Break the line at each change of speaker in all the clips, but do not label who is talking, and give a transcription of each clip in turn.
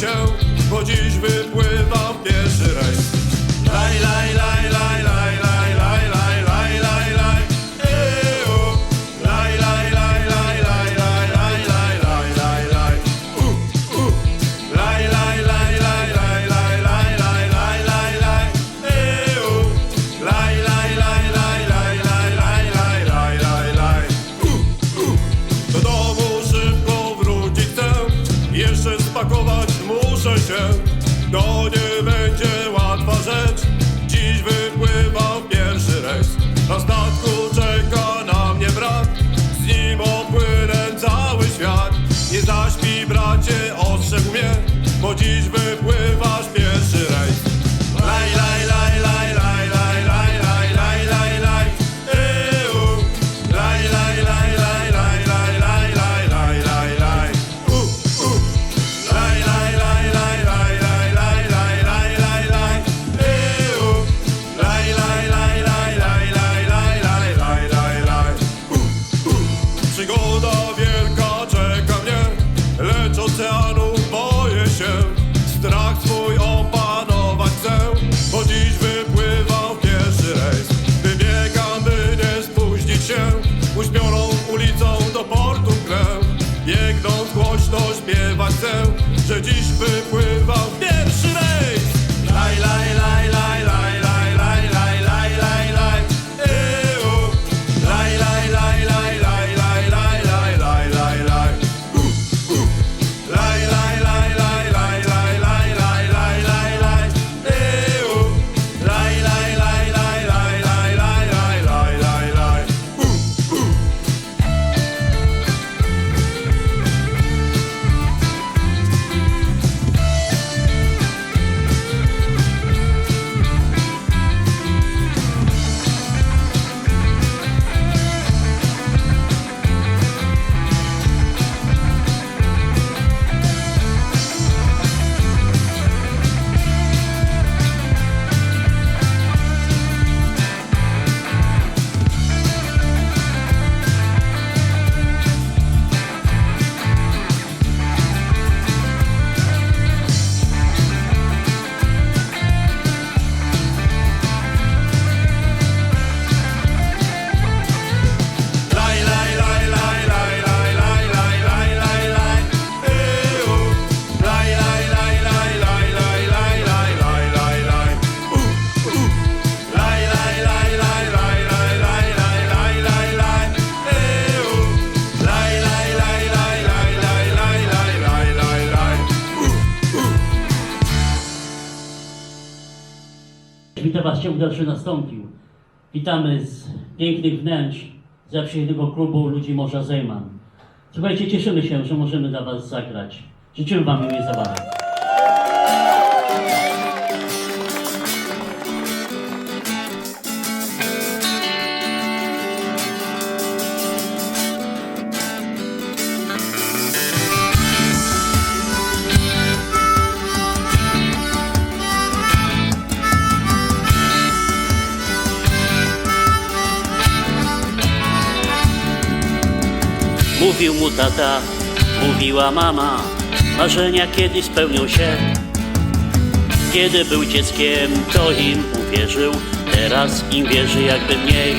się, bo dziś wypływa pierwszy rejs. Laj, laj, laj. bo dziś wypływasz dziś.
ciąg dalszy nastąpił. Witamy z pięknych wnętrz zaprzyjaźnionego klubu ludzi Morza Zejman. Słuchajcie, cieszymy się, że możemy dla Was zagrać. Życzymy Wam miłej zabawy. tata, mówiła mama, marzenia kiedyś spełnią się. Kiedy był dzieckiem, to im uwierzył, teraz im wierzy jakby mniej.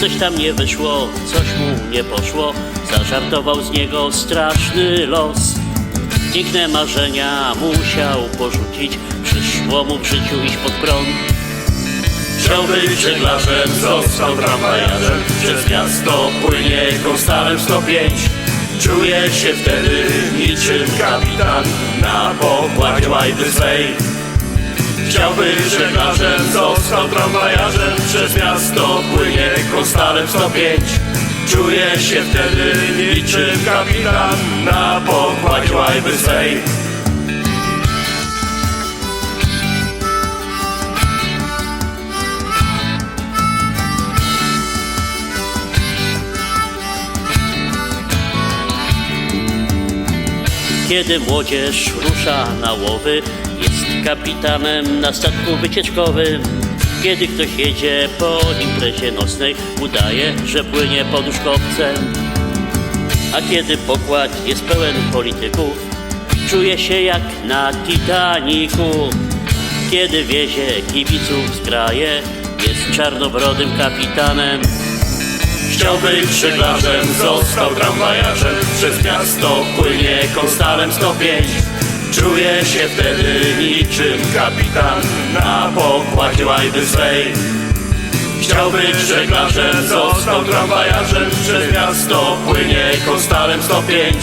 Coś tam nie wyszło, coś mu nie poszło, zażartował z niego straszny los. Piękne marzenia musiał porzucić, przyszło mu w życiu iść pod prąd.
Chciał być żeglarzem, został tramwajarzem Przez miasto płynie konstalem 105 Czuje się wtedy niczym kapitan Na pokładzie łajdy swej. Chciałby żeglarzem, został tramwajarzem Przez miasto płynie konstalem 105 Czuje się wtedy niczym kapitan Na pokładzie łajdy swej.
Kiedy młodzież rusza na łowy, jest kapitanem na statku wycieczkowym. Kiedy ktoś jedzie po imprezie nocnej, udaje, że płynie poduszkowcem. A kiedy pokład jest pełen polityków, czuje się jak na Titaniku. Kiedy wiezie kibiców z kraje, jest czarnobrodym kapitanem.
Chciał być żeglarzem, został tramwajarzem. Przez miasto płynie konstalem 105 Czuje się wtedy niczym kapitan Na pokładzie łajby swej. Chciał być żeglarzem, został tramwajarzem. Przez miasto płynie konstalem 105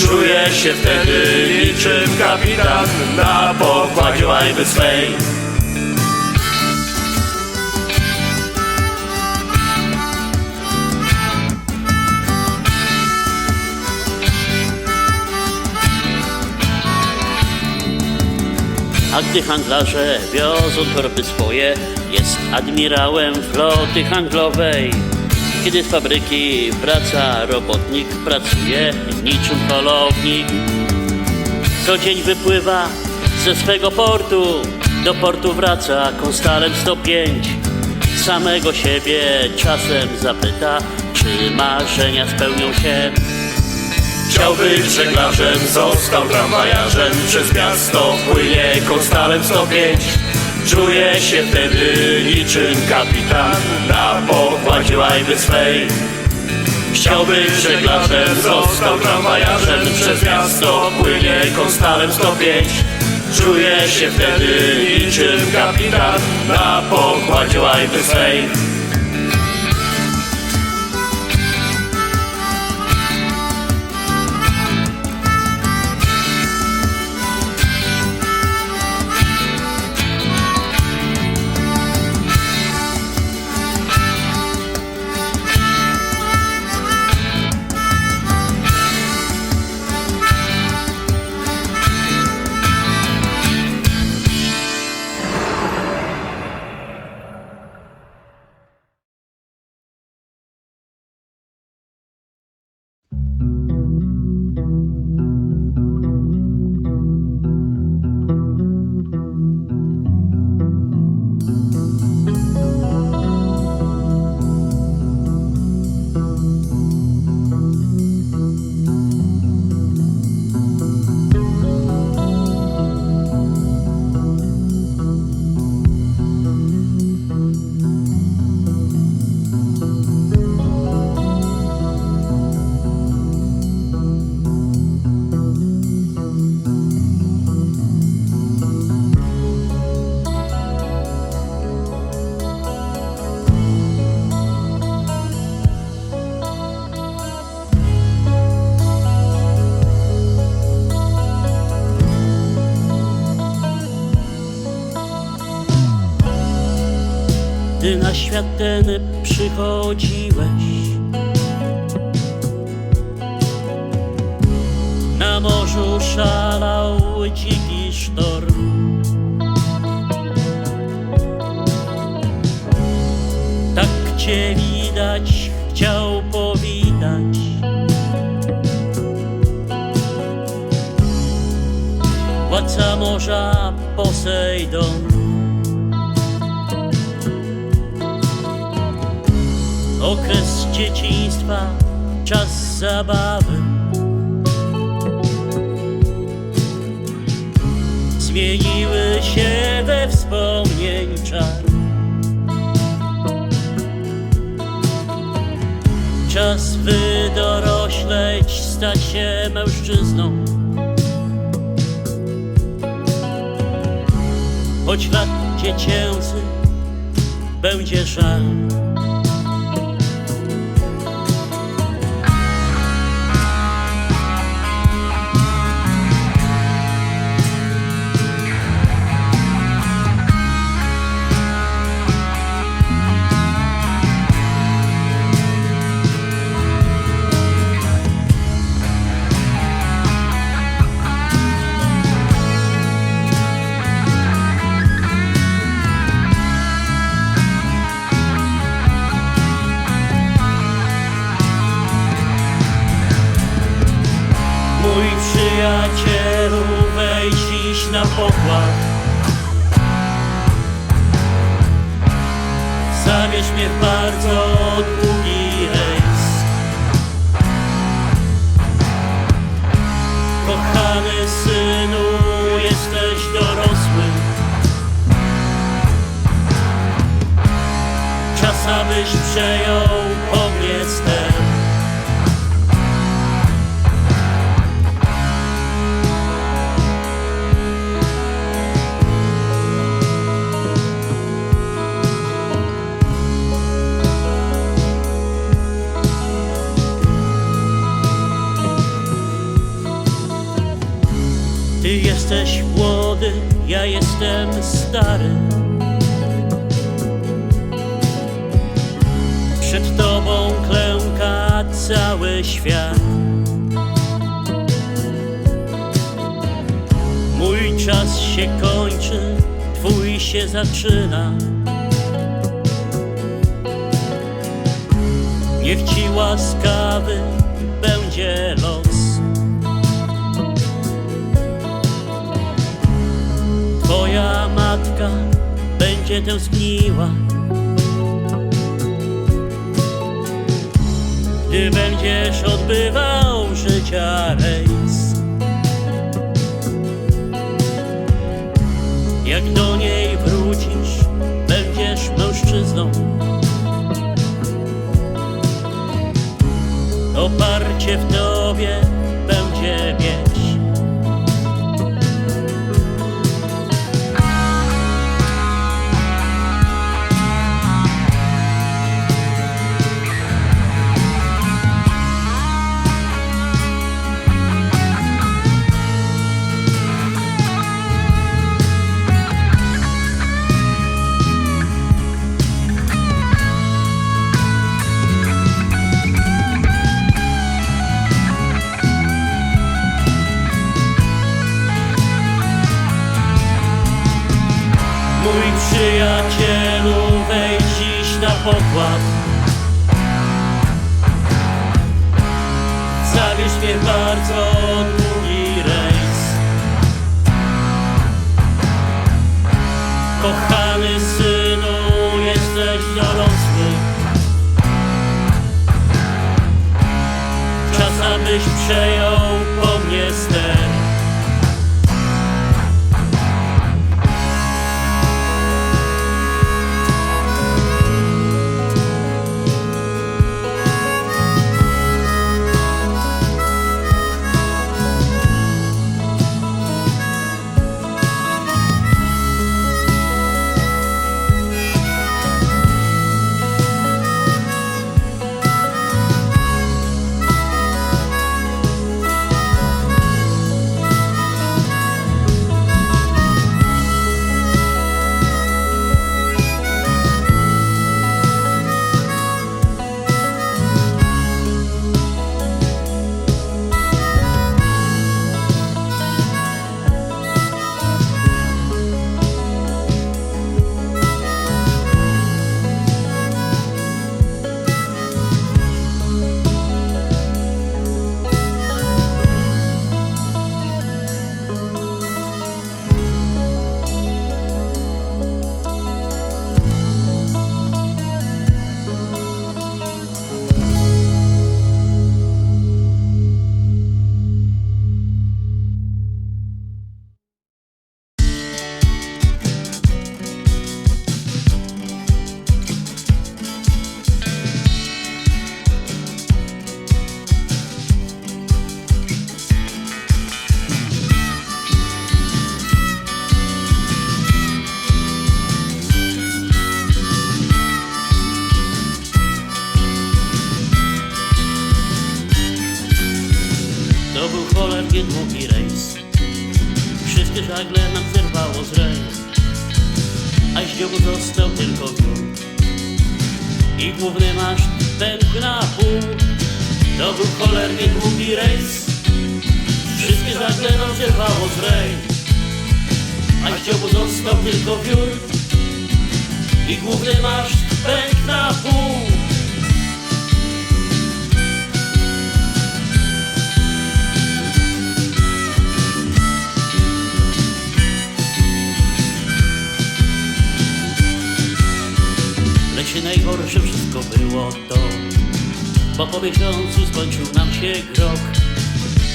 Czuje się wtedy niczym kapitan Na pokładzie łajby swej
Gdy handlarze wiozą torby swoje, jest admirałem floty handlowej. Kiedy z fabryki wraca robotnik, pracuje niczym polownik. Co dzień wypływa ze swego portu, do portu wraca konstalem 105. Samego siebie czasem zapyta, czy marzenia spełnią się.
Chciał być żeglarzem, został tramwajarzem. Przez miasto płynie konstalem 105 Czuje się wtedy niczym kapitan. Na pokładzie łajby swej. Chciał być żeglarzem, został tramwajarzem. Przez miasto płynie konstalem 105 Czuje się wtedy niczym kapitan. Na pokładzie łajby swej
na świat ten przychodziłeś. Na morzu szalał dziki sztorm. Tak cię widać, chciał powitać. Władca morza Posejdon Okres dzieciństwa, czas zabawy. Zmieniły się we wspomnień czar Czas wydorośleć, stać się mężczyzną. Choć lat dziecięcy będzie żal W bardzo długi rejs. Kochany synu, jesteś dorosły. Czas abyś przejął po Jesteś młody, ja jestem stary. Przed tobą klęka cały świat. Mój czas się kończy, twój się zaczyna. Niech ci łaskawy będzie los. Twoja matka będzie tęskniła. Gdy będziesz odbywał życia rejs. Jak do niej wrócisz, będziesz mężczyzną. Oparcie w tobie będzie przyjacielu, wejdź dziś na pokład. Zabierz mnie bardzo długi rejs. Kochany synu, jesteś dorosły. Czas abyś przejął cholernie długi rejs. Wszystkie żagle nam zerwało z ręk A z dziobu został tylko wiór. I główny maszt pękł na pół. Lecimy najgorsze wszystko było to Bo po miesiącu skończył nam się grok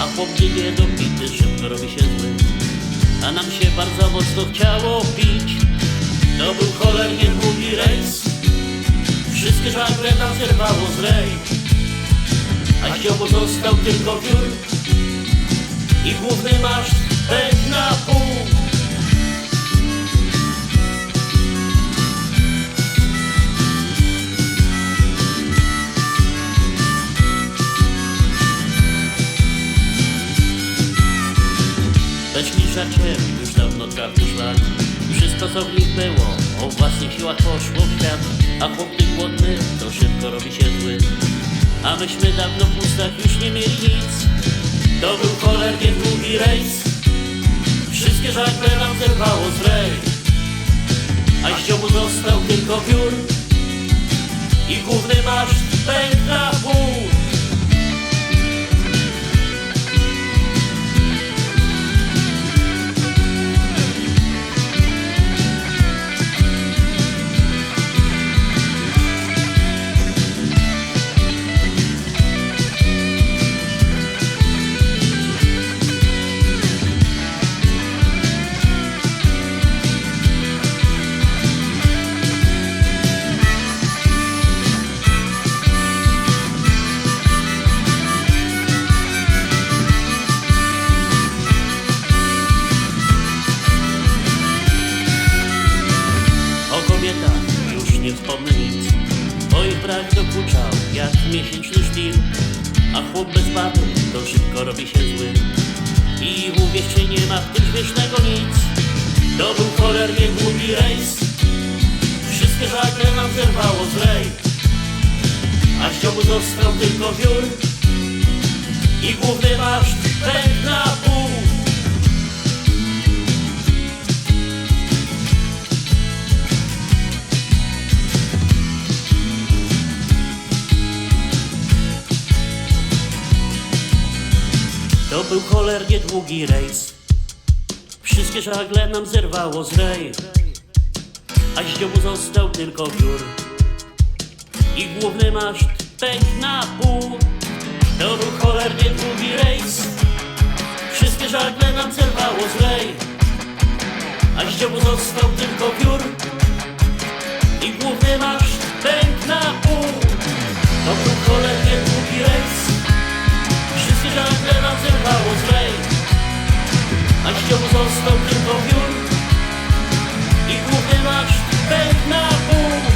A chłop nie niedopity szybko robi się zły. A nam się bardzo mocno chciało pić. To był cholernie długi rejs. Wszystkie żagle nam zerwało z rej. A z ziomu został tylko wiór I główny maszt pękł na pół Żacie już dawno trafił szlak. Wszystko co w nich było. O własnych siłach poszło w świat. A chłopny głodny to szybko robi się zły. A myśmy dawno w ustach już nie mieli nic. To był cholernie długi rejs. Wszystkie żagle nam zerwało z rej. A z został tylko wiór I główny maszt pękł nie wspomnę nic Bo ich brak dokuczał jak miesięczny sztil A chłop bez baby to szybko robi się zły. I uwierzcie nie ma w tym śmiesznego nic. To był cholernie długi rejs. Wszystkie żagle nam zerwało z rej. A ziomu został tylko wiór. I główny maszt pękł na pół To był cholernie długi rejs. Wszystkie żagle nam zerwało z rej. A ziomu został tylko wiór. I główny maszt pękł na pół. To był cholernie długi rejs. Wszystkie żagle nam zerwało z rej. A ziomu został tylko wiór. I główny maszt pękł na pół. To był cholernie długi rejs Żagle nam zerwało z A ziomu został tylko wiór I główny maszt pękł na pół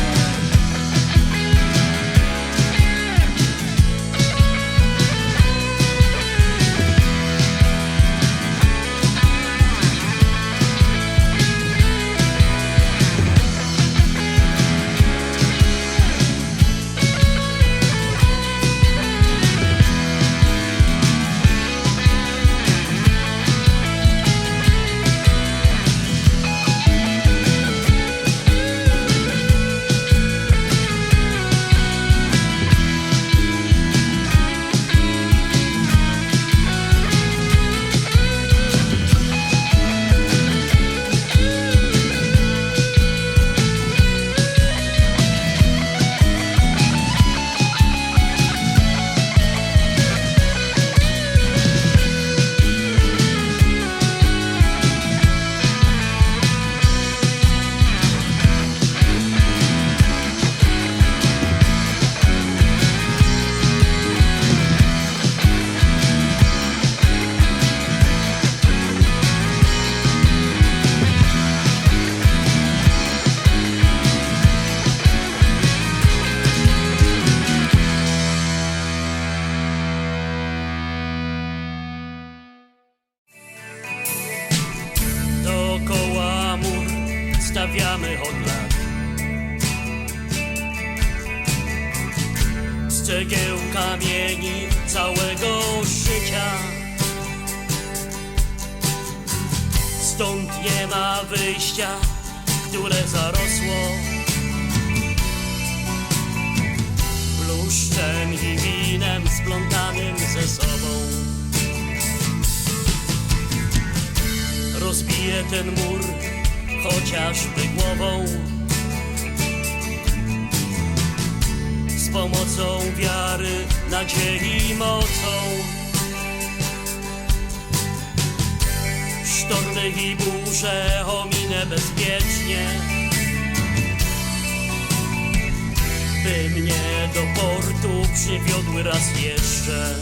stawiamy od lat. Z cegieł kamieni całego życia. Stąd nie ma wyjścia, które zarosło. Bluszczem i winem splątanym ze sobą. Rozbije ten mur, chociażby głową. pomocą wiary, nadziei mocą. Sztormy i burze ominę bezpiecznie, by mnie do portu przywiodły raz jeszcze.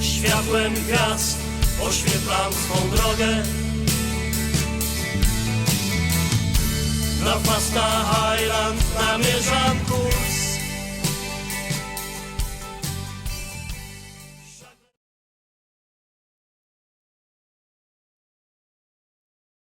Światłem gwiazd oświetlam swą drogę. Na Fasta Highland namierzam